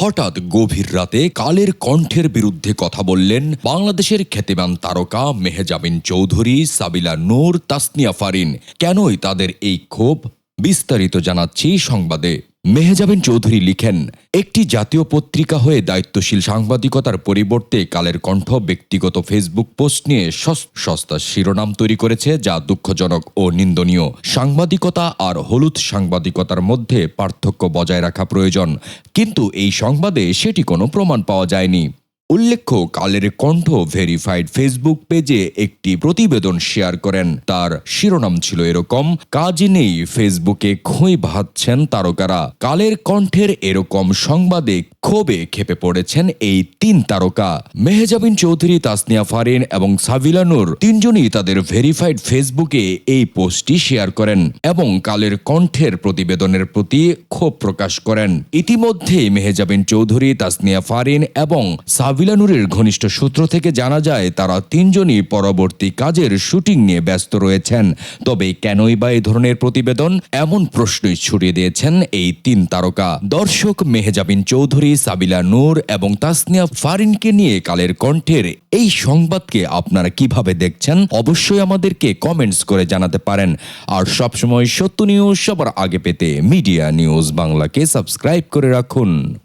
হঠাৎ গভীর রাতে কালের কণ্ঠের বিরুদ্ধে কথা বললেন বাংলাদেশের খ্যাতিমান তারকা মেহেজাবিন চৌধুরী সাবিলা নূর তাসনিয়া ফারিন। কেনই তাদের এই ক্ষোভ? বিস্তারিত জানাচ্ছি সংবাদে। মেহজাবিন চৌধুরী লিখেন, একটি জাতীয় পত্রিকা হয়ে দায়িত্বশীল সাংবাদিকতার পরিবর্তে কালের কণ্ঠ ব্যক্তিগত ফেসবুক পোস্ট নিয়ে সস- সস্তা শিরোনাম তৈরি করেছে, যা দুঃখজনক ও নিন্দনীয়। সাংবাদিকতা আর হলুদ সাংবাদিকতার মধ্যে পার্থক্য বজায় রাখা প্রয়োজন। কিন্তু এই সংবাদে সেটি কোনো প্রমাণ পাওয়া যায়নি। উল্লেখ্য, কালের কণ্ঠ ভেরিফাইড ফেসবুক পেজে একটি প্রতিবেদন শেয়ার করেন। তার শিরোনাম ছিল এরকম কাজ নেই ফেসবুকে খুঁই ভাবছেন তারকারা। কালের কণ্ঠের এরকম সংবাদে ক্ষোভে খেপে পড়েছেন এই তিন তারকা। মেহজাবিন চৌধুরী, তাসনিয়া ফারিন এবং সাবিলানুর তিনজনই তাদের ভেরিফাইড ফেসবুকে এই পোস্টটি শেয়ার করেন এবং কালের কণ্ঠের প্রতিবেদনের প্রতি ক্ষোভ প্রকাশ করেন। ইতিমধ্যে মেহজাবিন চৌধুরী, তাসনিয়া ফারিন এবং সাবিলানুরের ঘনিষ্ঠ সূত্র থেকে জানা যায়, তারা তিনজনই পরবর্তী কাজের শুটিং নিয়ে ব্যস্ত রয়েছেন। তবে কেনই বা এই ধরনের প্রতিবেদন এমন প্রশ্নই ছড়িয়ে দিয়েছেন এই তিন তারকা। দর্শক মেহজাবিন সাবিলা নূর এবং তাসনিয়া ফারিনকে নিয়ে কালের কণ্ঠের এই সংবাদকে আপনারা কীভাবে দেখছেন, অবশ্যই আমাদেরকে কমেন্টস করে জানাতে পারেন। আর সবসময় সত্য নিউজ সবার আগে পেতে মিডিয়া নিউজ বাংলাকে সাবস্ক্রাইব করে রাখুন।